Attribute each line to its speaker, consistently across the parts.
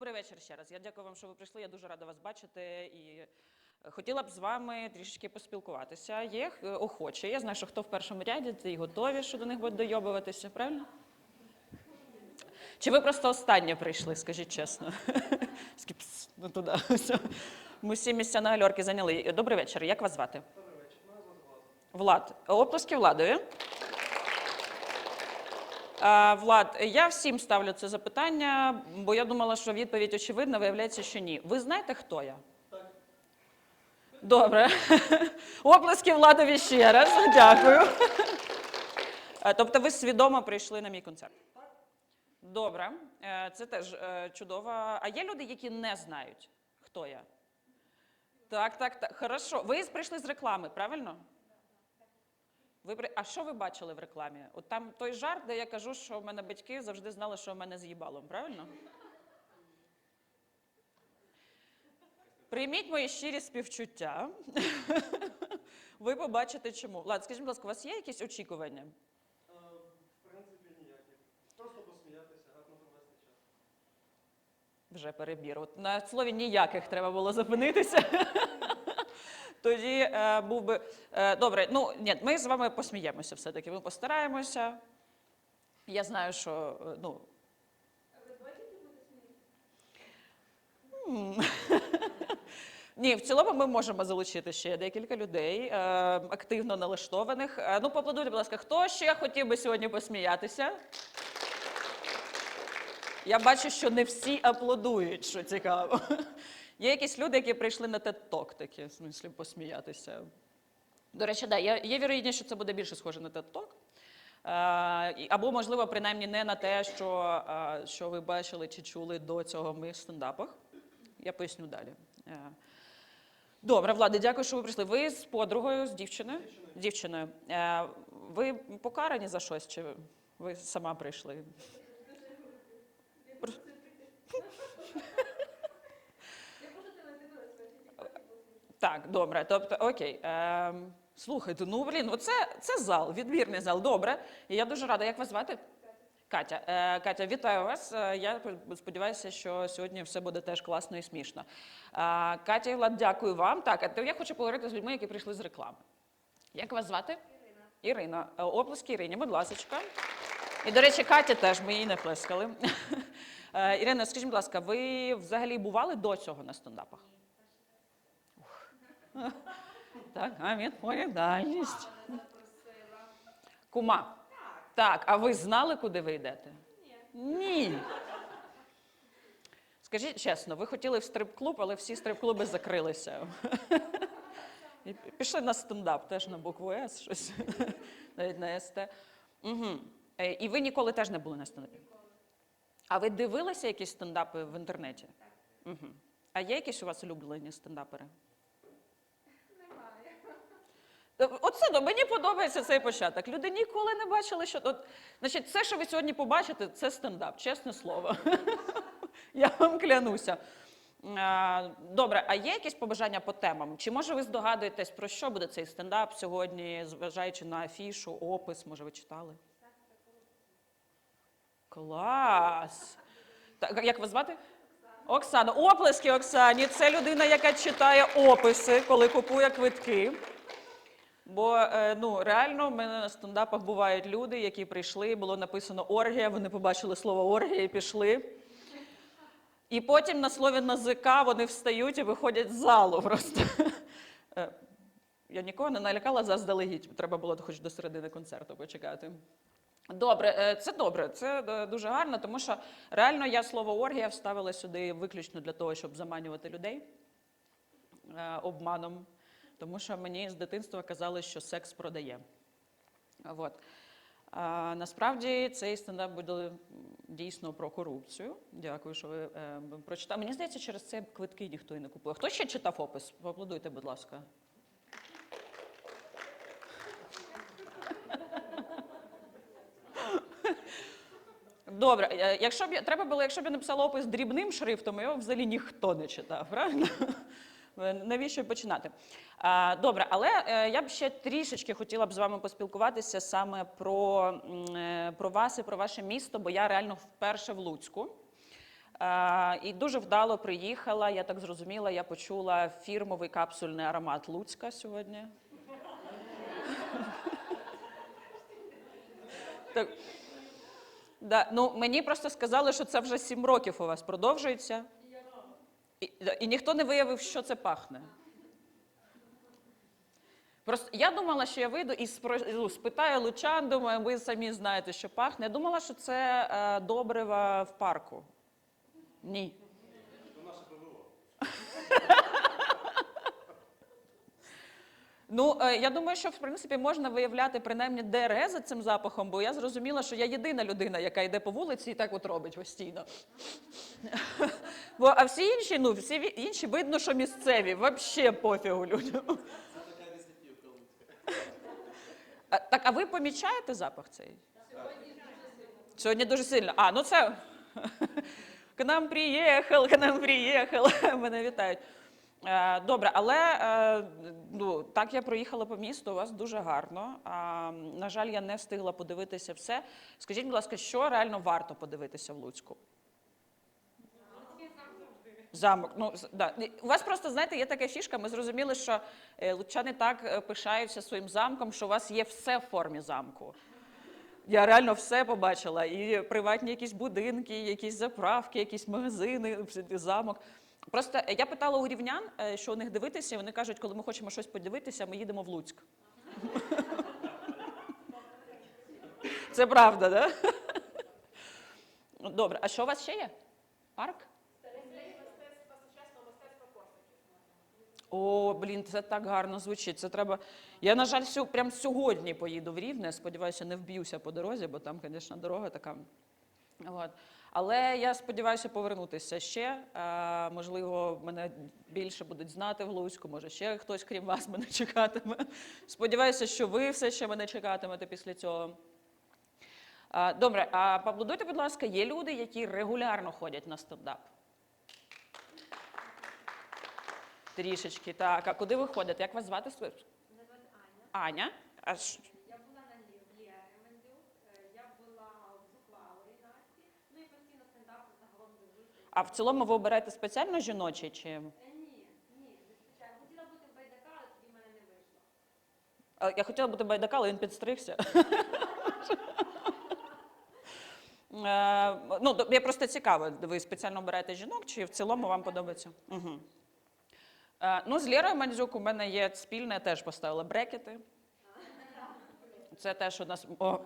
Speaker 1: Добрий вечір ще раз. Я дякую вам, що ви прийшли. Я дуже рада вас бачити і е, хотіла б з вами трішечки поспілкуватися. Є е, охочі. Я знаю, що хто в першому ряді, ті готові, що до них будуть дойобуватися, правильно? Чи ви просто останнє прийшли, скажіть чесно? Скіп, ну туди. Ми всі місця на гальорки зайняли. Добрий вечір. Як вас звати? Добрий вечір. Влад. Оплески Владові. Влад, я всім ставлю це запитання, бо я думала, що відповідь очевидна, виявляється, що ні. Ви знаєте, хто я? Добре. Оплески Владові ще раз. Дякую. Тобто ви свідомо прийшли на мій концерт? Добре. Е, Це теж е, чудово. А є люди, які не знають, хто я? Так, так, так. Хорошо. Ви прийшли з реклами, правильно? Ви А що ви бачили в рекламі? От там той жарт, де я кажу, що в мене батьки завжди знали, що в мене з їбалом, правильно? Прийміть мої щирі співчуття. Ви побачите чому. Влад, скажіть, будь ласка, у вас є якісь очікування?
Speaker 2: Е, В принципі, ніяких. Просто посміятися, гарно провести час.
Speaker 1: Вже перебір. От на слові ніяких треба було зупинитися. Тоді е, був би. Е, добре, ну ні, ми з вами посміємося все-таки. Ми постараємося. Я знаю, що е, ну. Ні, в цілому ми можемо залучити ще декілька людей, е, активно налаштованих. Е, ну, поаплодуйте, будь ласка, хто ще хотів би сьогодні посміятися? Я бачу, що не всі аплодують, що цікаво. Є якісь люди, які прийшли на TED Talk такі, в смислі, посміятися. До речі, да, є, є вірогідність, що це буде більше схоже на TED Talk. Е, або, можливо, принаймні не на те, що, що ви бачили чи чули до цього в моїх стендапах. Я поясню далі. Е, Добре, Влади, дякую, що ви прийшли. Ви з подругою, з дівчиною? Дівчиною. Е, Ви покарані за щось, чи ви сама прийшли? Так, добре. Тобто, окей. Ем, слухайте, ну блін, оце це зал, відбірний зал. Добре. І я дуже рада. Як вас звати? Катя. Е, Катя, вітаю вас. Е, Я сподіваюся, що сьогодні все буде теж класно і смішно. Е, Катя Влад, дякую вам. Так, а я хочу поговорити з людьми, які прийшли з реклами. Як вас звати? Ірина. Ірина. Е, Оплески Ірині, будь ласка. І, до речі, Катя теж, ми її не плескали. Ірина, скажіть, будь ласка, ви взагалі бували до цього на стендапах? Така відповідальність. Кума. Так, а ви знали, куди ви йдете? Ні. Ні. Скажіть чесно, ви хотіли в стрип-клуб, але всі стрип-клуби закрилися. І пішли на стендап, теж на букву С, щось, навіть на СТ. Угу. І ви ніколи теж не були на стендапі? А ви дивилися якісь стендапи в інтернеті? Так. Угу. А є якісь у вас улюблені стендапери? Оце ну, мені подобається цей початок. Люди ніколи не бачили, що от, значить, все, що ви сьогодні побачите, це стендап, чесне слово. Я вам клянуся. Добре, а є якісь побажання по темам? Чи може ви здогадуєтесь, про що буде цей стендап сьогодні, зважаючи на афішу, опис, може, ви читали? Клас! Так, як вас звати? Оксана. Оплески Оксані. Це людина, яка читає описи, коли купує квитки. Бо е, ну, реально в мене на стендапах бувають люди, які прийшли, було написано оргія, вони побачили слово оргія і пішли. І потім на слові НАЗК вони встають і виходять з залу просто. Е, Я нікого не налякала заздалегідь. Треба було хоч до середини концерту почекати. Добре, е, це добре, це дуже гарно, тому що реально я слово оргія вставила сюди виключно для того, щоб заманювати людей обманом, тому що мені з дитинства казали, що секс продає. От. А, насправді цей стендап буде дійсно про корупцію. Дякую, що ви е, прочитали. Мені здається, через це квитки ніхто і не купує. Хто ще читав опис? Поаплодуйте, будь ласка. Добре, е, якщо б треба було, якщо б я написала опис дрібним шрифтом, його взагалі ніхто не читав, правильно? Е, Навіщо починати? Добре, але е, я б ще трішечки хотіла б з вами поспілкуватися саме про, е, про вас і про ваше місто, бо я реально вперше в Луцьку. Е, І дуже вдало приїхала. Я так зрозуміла, я почула фірмовий капсульний аромат Луцька сьогодні. Так. Да, ну, мені просто сказали, що це вже сім років у вас продовжується. І, ніхто не виявив, що це пахне. Просто я думала, що я вийду і ну, спитаю лучан, думаю, ви самі знаєте, що пахне. Я думала, що це е, добрива в парку. Ні. Ну, е, я думаю, що в принципі можна виявляти принаймні ДРГ за цим запахом, бо я зрозуміла, що я єдина людина, яка йде по вулиці і так от робить постійно. Бо а всі інші, ну всі інші видно, що місцеві, взагалі пофігу людям. Так, а ви помічаєте запах цей? Сьогодні дуже сильно. А, ну це к нам приїхав, к нам приїхав. Мене вітають. Е, Добре, але е, ну, так я проїхала по місту, у вас дуже гарно. На жаль, я не встигла подивитися все. Скажіть, будь ласка, що реально варто подивитися в Луцьку? Замок. Ну, да. У вас просто, знаєте, є така фішка. Ми зрозуміли, що е, лучани так пишаються своїм замком, що у вас є все в формі замку. Я реально все побачила. І приватні якісь будинки, якісь заправки, якісь магазини, замок. Просто я питала у рівнян, е, що у них дивитися, і вони кажуть, коли ми хочемо щось подивитися, ми їдемо в Луцьк. Це правда, да? Добре, а що у вас ще є? Парк? О, блін, це так гарно звучить. Це треба. Я, на жаль, сю... прям сьогодні поїду в Рівне. Сподіваюся, не вб'юся по дорозі, бо там, звісно, дорога така. От. Але я сподіваюся повернутися ще. Е, можливо, мене більше будуть знати в Луцьку, може ще хтось, крім вас, мене чекатиме. Сподіваюся, що ви все ще мене чекатимете після цього. Е, добре, а поаплодуйте, будь ласка, є люди, які регулярно ходять на стендап. Трішечки, так. А куди ви ходите? Як вас звати?
Speaker 3: Мене звати Аня.
Speaker 1: Аня. А ш-
Speaker 3: Я була на Лі- Лєрі е, я була в Зухваловій Насті, ну і постійно стендапу загалом дивлюся.
Speaker 1: а в цілому ви обираєте спеціально жіночий чи?
Speaker 3: Е, Ні, ні, звичайно. Хотіла бути в Байдака, але тоді в мене не вийшло.
Speaker 1: Я хотіла бути байдака, але він підстригся. Е, Ну, я просто цікаво, ви спеціально обираєте жінок, чи в цілому вам подобається? Угу. Ну, з Лєрою Мандзюк у мене є спільне, теж поставила брекети. Це теж нас. О,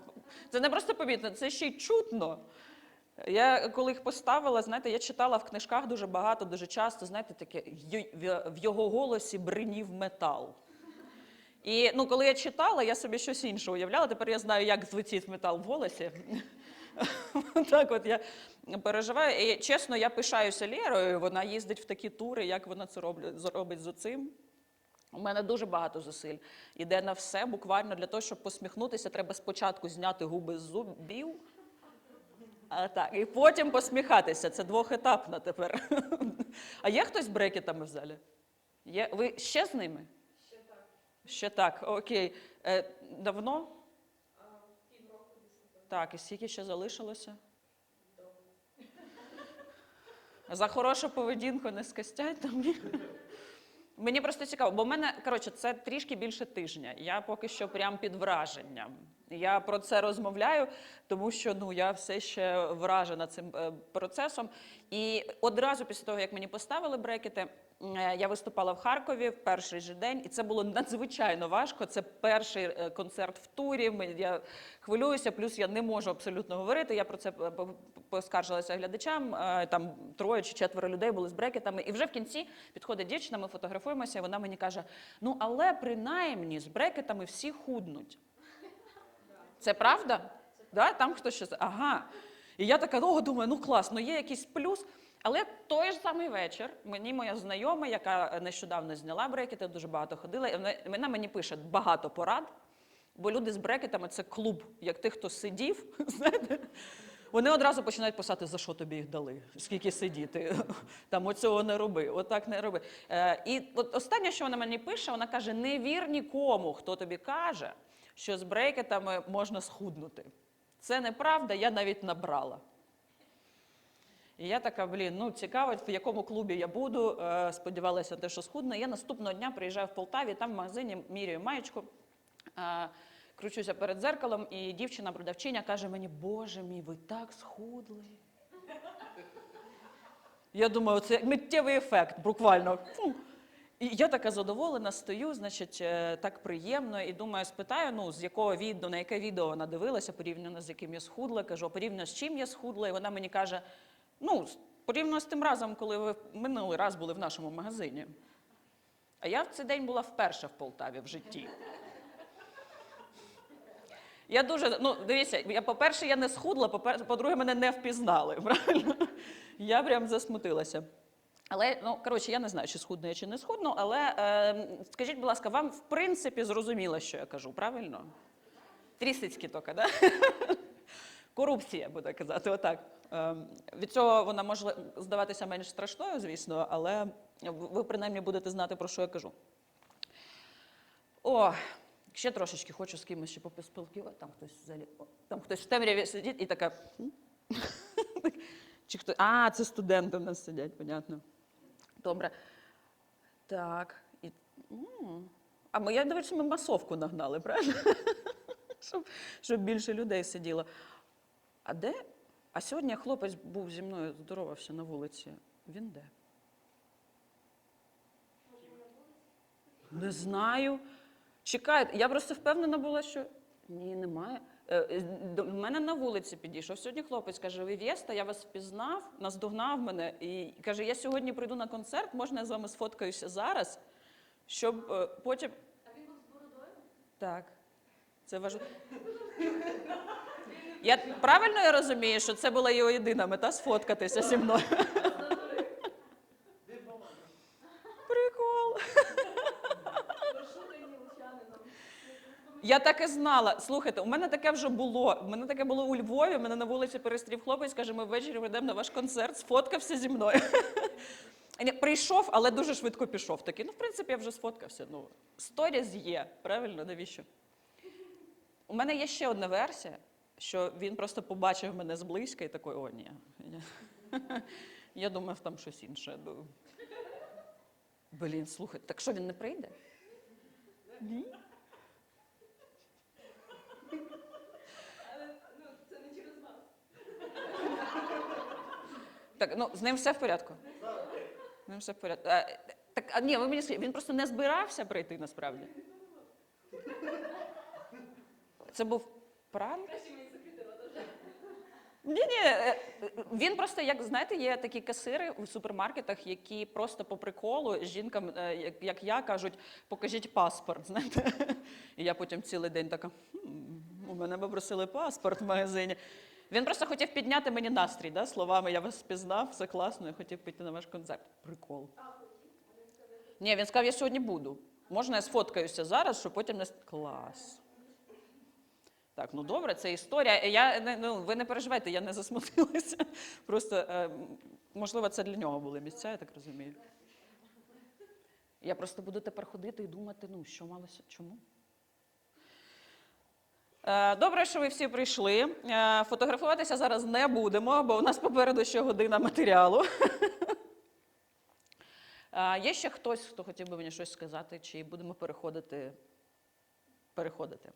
Speaker 1: це не просто помітно, це ще й чутно. Я коли їх поставила, знаєте, я читала в книжках дуже багато, дуже часто, знаєте, таке «Й- в- в його голосі бринів метал. І ну, коли я читала, я собі щось інше уявляла. Тепер я знаю, як звучить метал в голосі. Так от я переживаю. І чесно, я пишаюся Лєрою. Вона їздить в такі тури, як вона це зробить з оцим. У мене дуже багато зусиль. Іде на все. Буквально для того, щоб посміхнутися, треба спочатку зняти губи з зубів. А, так, і потім посміхатися. Це двохетапно тепер. А є хтось з брекетами в залі? Є? Ви ще з ними? Ще так. Ще так, окей. Е, давно? Так, і скільки ще залишилося? За хорошу поведінку не скостять там. Мені просто цікаво, бо в мене, коротше, це трішки більше тижня. Я поки що прям під враженням. Я про це розмовляю, тому що ну, я все ще вражена цим е, процесом. І одразу після того, як мені поставили брекети, я виступала в Харкові в перший же день, і це було надзвичайно важко. Це перший е, концерт в турі. Я хвилююся, плюс я не можу абсолютно говорити. Я про це е, поскаржилася глядачам. е, Там троє чи четверо людей були з брекетами. І вже в кінці підходить дівчина, ми фотографуємося, і вона мені каже: ну але принаймні з брекетами всі худнуть. Це правда? Да? Там хтось щось. Ага. І я така довго думаю, ну класно, є якийсь плюс. Але той ж самий вечір мені моя знайома, яка нещодавно зняла брекети, дуже багато ходила, і вона- вона мені пише багато порад. Бо люди з брекетами це клуб, як тих, хто сидів, знаєте. Вони одразу починають писати, за що тобі їх дали, скільки сидіти. Там оцього не роби, отак не роби. Е, і от останнє, що вона мені пише, вона каже: не вір нікому, хто тобі каже, що з брекетами можна схуднути. Це неправда, я навіть набрала. І я така, блін, ну цікаво, в якому клубі я буду. Е, Сподівалася те, що схудно. Я наступного дня приїжджаю в Полтаві, там в магазині міряю маєчку. е, Кручуся перед зеркалом, і дівчина-продавчиня каже мені, Боже мій, ви так схудли. Я думаю, це миттєвий ефект, буквально. Фу. І я така задоволена, стою, значить, е, так приємно, і думаю, спитаю, ну, з якого відео, на яке відео вона дивилася, порівняно з яким я схудла. Кажу, порівняно з чим я схудла, і вона мені каже: ну, порівняно з тим разом, коли ви минулий раз були в нашому магазині. А я в цей день була вперше в Полтаві в житті. Я дуже, ну, дивіться, я, по-перше, я не схудла, по-друге, мене не впізнали. Правильно? Я прям засмутилася. Але, ну, коротше, я не знаю, чи схудну я, чи не схудну, але е, скажіть, будь ласка, вам в принципі зрозуміло, що я кажу, правильно? Трісицькі тільки, да? Корупція, буду казати, отак. Е, від цього вона може здаватися менш страшною, звісно, але ви принаймні будете знати, про що я кажу. О, ще трошечки хочу з кимось ще поспілкувати. Там хтось взагалі. Там хтось в темряві сидить і така. Чи хто? А, це студенти в нас сидять, понятно. Добре. Так. І... А ми, я дивлюся, ми масовку нагнали, правильно? щоб, щоб більше людей сиділо. А де? А сьогодні хлопець був зі мною, здоровався на вулиці. Він де? Не знаю. Чекайте, я просто впевнена була, що ні, немає. Е, е, До мене на вулиці підійшов сьогодні хлопець, каже: ви Вєста, я вас впізнав, наздогнав мене і каже: я сьогодні прийду на концерт, можна я з вами сфоткаюся зараз, щоб е, потім.
Speaker 3: А він був з бородою?
Speaker 1: Так, це важливо. Я правильно я розумію, що це була його єдина мета сфоткатися зі мною. Прикол. Я так і знала. Слухайте, у мене таке вже було. У мене таке було у Львові. Мене на вулиці перестрів хлопець, каже, ми ввечері прийдемо на ваш концерт, сфоткався зі мною. Прийшов, але дуже швидко пішов. Такий, ну, в принципі, я вже сфоткався. Ну, сторіз є, правильно, навіщо? У мене є ще одна версія, що він просто побачив мене зблизька і такий, о, ні. Я думав, там щось інше. Блін, слухай, так що він не прийде? Ні? Так, ну з ним все в порядку. З ним все в порядку. А, так, а ні, ви мені скажіть, він просто не збирався прийти насправді. Це був пранк? Ні, ні, він просто, як знаєте, є такі касири у супермаркетах, які просто по приколу жінкам, е, як, я, кажуть, покажіть паспорт. Знаєте? І я потім цілий день така, «Хм, у мене попросили паспорт в магазині. Він просто хотів підняти мені настрій, да, словами я вас впізнав, все класно, я хотів піти на ваш концерт. Прикол. Ні, він сказав, я сьогодні буду. Можна я сфоткаюся зараз, щоб потім не клас. Так, ну добре, це історія. Я не- ну, ви не переживайте, я не засмутилася. Просто е, можливо, це для нього були місця, я так розумію. Я просто буду тепер ходити і думати, ну що малося, чому? Е, Добре, що ви всі прийшли. Е, Фотографуватися зараз не будемо, бо у нас попереду ще година матеріалу. Е, Є ще хтось, хто хотів би мені щось сказати, чи будемо переходити? Переходити.